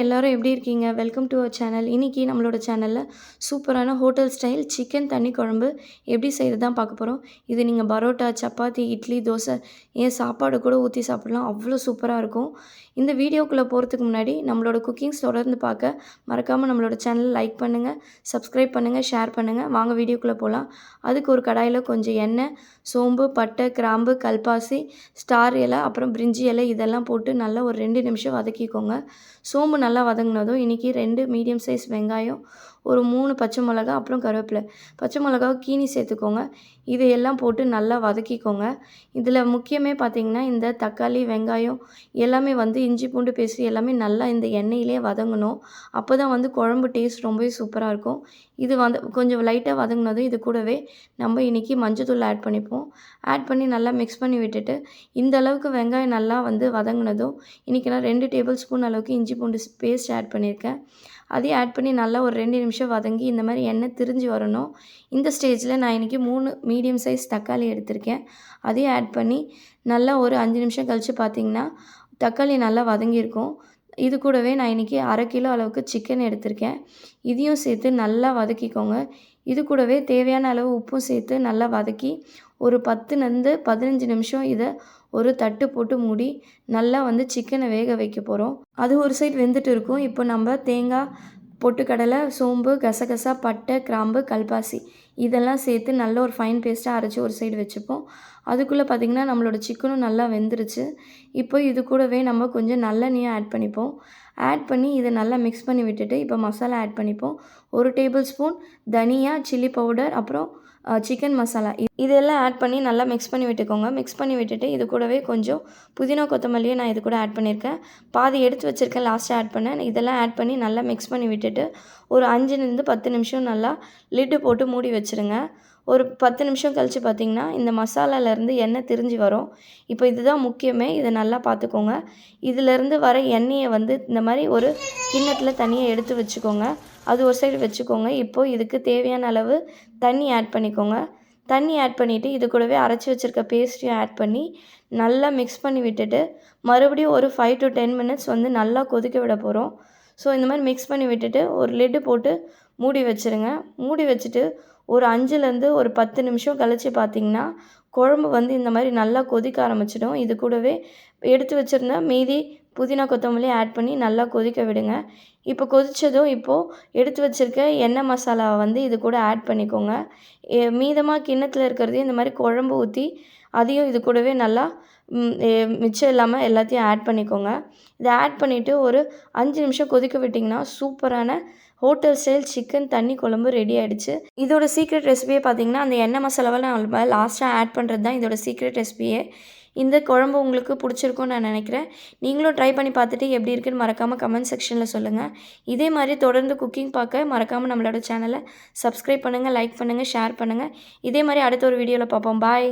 எல்லோரும் எப்படி இருக்கீங்க? வெல்கம் டு அவர் சேனல் இன்றைக்கி நம்மளோட சேனலில் சூப்பரான ஹோட்டல் ஸ்டைல் சிக்கன் தண்ணி குழம்பு எப்படி செய்கிறது தான் பார்க்க போகிறோம் இது நீங்கள் பரோட்டா சப்பாத்தி இட்லி தோசை ஏன் சாப்பாடு கூட ஊற்றி சாப்பிடலாம். அவ்வளோ சூப்பராக இருக்கும். இந்த வீடியோக்குள்ளே போகிறதுக்கு முன்னாடி நம்மளோட குக்கிங்ஸ் தொடர்ந்து பார்க்க மறக்காமல் நம்மளோட சேனல் லைக் பண்ணுங்கள் சப்ஸ்கிரைப் பண்ணுங்கள் ஷேர் பண்ணுங்கள் வாங்க வீடியோக்குள்ளே போகலாம் அதுக்கு ஒரு கடாயில் கொஞ்சம் எண்ணெய் சோம்பு பட்டை கிராம்பு கல்பாசி ஸ்டார் இலை அப்புறம் பிரிஞ்சி இலை இதெல்லாம் போட்டு நல்லா ஒரு ரெண்டு நிமிஷம் வதக்கிக்கோங்க. சோம்பு நல்லா வதங்கினதும் இன்றைக்கி ரெண்டு மீடியம் சைஸ் வெங்காயம் ஒரு மூணு பச்சை மிளகா அப்புறம் கருவேப்பிலை. பச்சை மிளகாவை கீனி சேர்த்துக்கோங்க. இதையெல்லாம் போட்டு நல்லா வதக்கிக்கோங்க. இதில் முக்கியமே பார்த்திங்கன்னா இந்த தக்காளி வெங்காயம் எல்லாமே வந்து இஞ்சி பூண்டு பேஸ்ட் எல்லாமே நல்லா இந்த எண்ணெயிலே வதங்கணும். அப்போ தான் வந்து குழம்பு டேஸ்ட் ரொம்பவே சூப்பராக இருக்கும். இது வந்து கொஞ்சம் லைட்டாக வதங்கினதும் இது கூடவே நம்ம இன்றைக்கி மஞ்சத்தூள் ஆட் பண்ணிப்போம். ஆட் பண்ணி நல்லா மிக்ஸ் பண்ணி விட்டுட்டு இந்த அளவுக்கு வெங்காயம் நல்லா வந்து வதங்கினதும் இன்றைக்கி நான் ரெண்டு டேபிள் ஸ்பூன் அளவுக்கு இஞ்சி பூண்டு பேஸ்ட் ஆட் பண்ணியிருக்கேன். அதையும் ஆட் பண்ணி நல்லா ஒரு ரெண்டு நிமிஷம் வதங்கி இந்த மாதிரி எண்ணெய் திரிஞ்சு வரணும். இந்த ஸ்டேஜில் நான் இன்றைக்கி மூணு மீடியம் சைஸ் தக்காளி எடுத்திருக்கேன். அதையும் ஆட் பண்ணி நல்லா ஒரு அஞ்சு நிமிஷம் கழித்து பார்த்திங்கன்னா தக்காளி நல்லா வதங்கியிருக்கும் இது கூடவே நான் இன்றைக்கி அரை கிலோ அளவுக்கு சிக்கன் எடுத்திருக்கேன். இதையும் சேர்த்து நல்லா வதக்கிக்கோங்க. இது கூடவே தேவையான அளவு உப்பும் சேர்த்து நல்லா வதக்கி ஒரு பத்துலேருந்து பதினஞ்சு நிமிஷம் இதை ஒரு தட்டு போட்டு மூடி நல்லா வந்து சிக்கனை வேக வைக்க போகிறோம் அது ஒரு சைடு வெந்துட்டு இருக்கும். இப்போ நம்ம தேங்காய் பொட்டுக்கடலை சோம்பு கசகசா பட்டை கிராம்பு கல்பாசி இதெல்லாம் சேர்த்து நல்ல ஒரு ஃபைன் பேஸ்ட்டாக அரைச்சி ஒரு சைடு வச்சுப்போம். அதுக்குள்ளே பார்த்திங்கன்னா நம்மளோட சிக்கனும் நல்லா வெந்துருச்சு. இப்போ இது கூடவே நம்ம கொஞ்சம் நல்லெண்ணெயை ஆட் பண்ணிப்போம். ஆட் பண்ணி இதை நல்லா மிக்ஸ் பண்ணி விட்டுட்டு இப்போ மசாலா ஆட் பண்ணிப்போம். ஒரு டேபிள் ஸ்பூன் தனியா சில்லி பவுடர் அப்புறம் சிக்கன் மசாலா இதெல்லாம் ஆட் பண்ணி நல்லா மிக்ஸ் பண்ணி விட்டுக்கோங்க. மிக்ஸ் பண்ணி விட்டுட்டு இது கூடவே கொஞ்சம் புதினா கொத்தமல்லியை நான் இது கூட ஆட் பண்ணியிருக்கேன். பாதி எடுத்து வச்சுருக்கேன் லாஸ்ட்டாக ஆட் பண்ணேன். இதெல்லாம் ஆட் பண்ணி நல்லா மிக்ஸ் பண்ணி விட்டுட்டு ஒரு அஞ்சுலேருந்து பத்து நிமிஷம் நல்லா லிட்டு போட்டு மூடி வச்சுருங்க. ஒரு பத்து நிமிஷம் கழித்து பார்த்திங்கன்னா இந்த மசாலாலேருந்து எண்ணெய் திரிஞ்சு வரும். இப்போ இதுதான் முக்கியமே. இதை நல்லா பார்த்துக்கோங்க. இதிலேருந்து வர எண்ணெயை வந்து இந்த மாதிரி ஒரு கிண்ணத்தில் தனியாக எடுத்து வச்சுக்கோங்க. அது ஒரு சைடு வச்சுக்கோங்க. இப்போது இதுக்கு தேவையான அளவு தண்ணி ஆட் பண்ணிக்கோங்க. தண்ணி ஆட் பண்ணிவிட்டு இது கூடவே அரைச்சி வச்சுருக்க பேஸ்ட்டையும் ஆட் பண்ணி நல்லா மிக்ஸ் பண்ணி விட்டுட்டு மறுபடியும் ஒரு ஃபைவ் டு டென் மினிட்ஸ் வந்து நல்லா கொதிக்க விட போகிறோம் ஸோ இந்த மாதிரி மிக்ஸ் பண்ணி விட்டுட்டு ஒரு லிட்டு போட்டு மூடி வச்சுருங்க. மூடி வச்சுட்டு ஒரு அஞ்சுலேருந்து ஒரு பத்து நிமிஷம் கழித்து பார்த்திங்கன்னா குழம்பு வந்து இந்த மாதிரி நல்லா கொதிக்க ஆரம்பிச்சிடும். இது கூடவே எடுத்து வச்சுருந்தா மீதி புதினா கொத்தமல்லி ஆட் பண்ணி நல்லா கொதிக்க விடுங்க. இப்போ கொதித்ததும் இப்போது எடுத்து வச்சுருக்க எண்ணெய் மசாலாவை வந்து இது கூட ஆட் பண்ணிக்கோங்க. மீதமாக கிண்ணத்தில் இருக்கிறதையும் இந்த மாதிரி குழம்பு ஊற்றி அதையும் இது கூடவே நல்லா மிச்சம் இல்லாமல் எல்லாத்தையும் ஆட் பண்ணிக்கோங்க. இதை ஆட் பண்ணிவிட்டு ஒரு அஞ்சு நிமிஷம் கொதிக்க விட்டிங்கன்னா சூப்பரான ஹோட்டல் ஸ்டைல் சிக்கன் தண்ணி குழம்பு ரெடி ஆகிடுச்சு இதோட சீக்ரெட் ரெசிபியே பார்த்தீங்கன்னா அந்த எண்ணெய் மசாலாவை நம்ம லாஸ்ட்டாக ஆட் பண்ணுறது தான் இதோட சீக்ரெட் ரெசிபியே இந்த குழம்பு உங்களுக்கு பிடிச்சிருக்கும்னு நான் நினைக்கிறேன். நீங்களும் ட்ரை பண்ணி பார்த்துட்டு எப்படி இருக்குன்னு மறக்காமல் கமெண்ட் செக்ஷனில் சொல்லுங்கள் இதே மாதிரி தொடர்ந்து குக்கிங் பார்க்க மறக்காமல் நம்மளோட சேனலை சப்ஸ்கிரைப் பண்ணுங்கள் லைக் பண்ணுங்கள் ஷேர் பண்ணுங்கள் இதே மாதிரி அடுத்த ஒரு வீடியோவில் பார்ப்போம். பாய்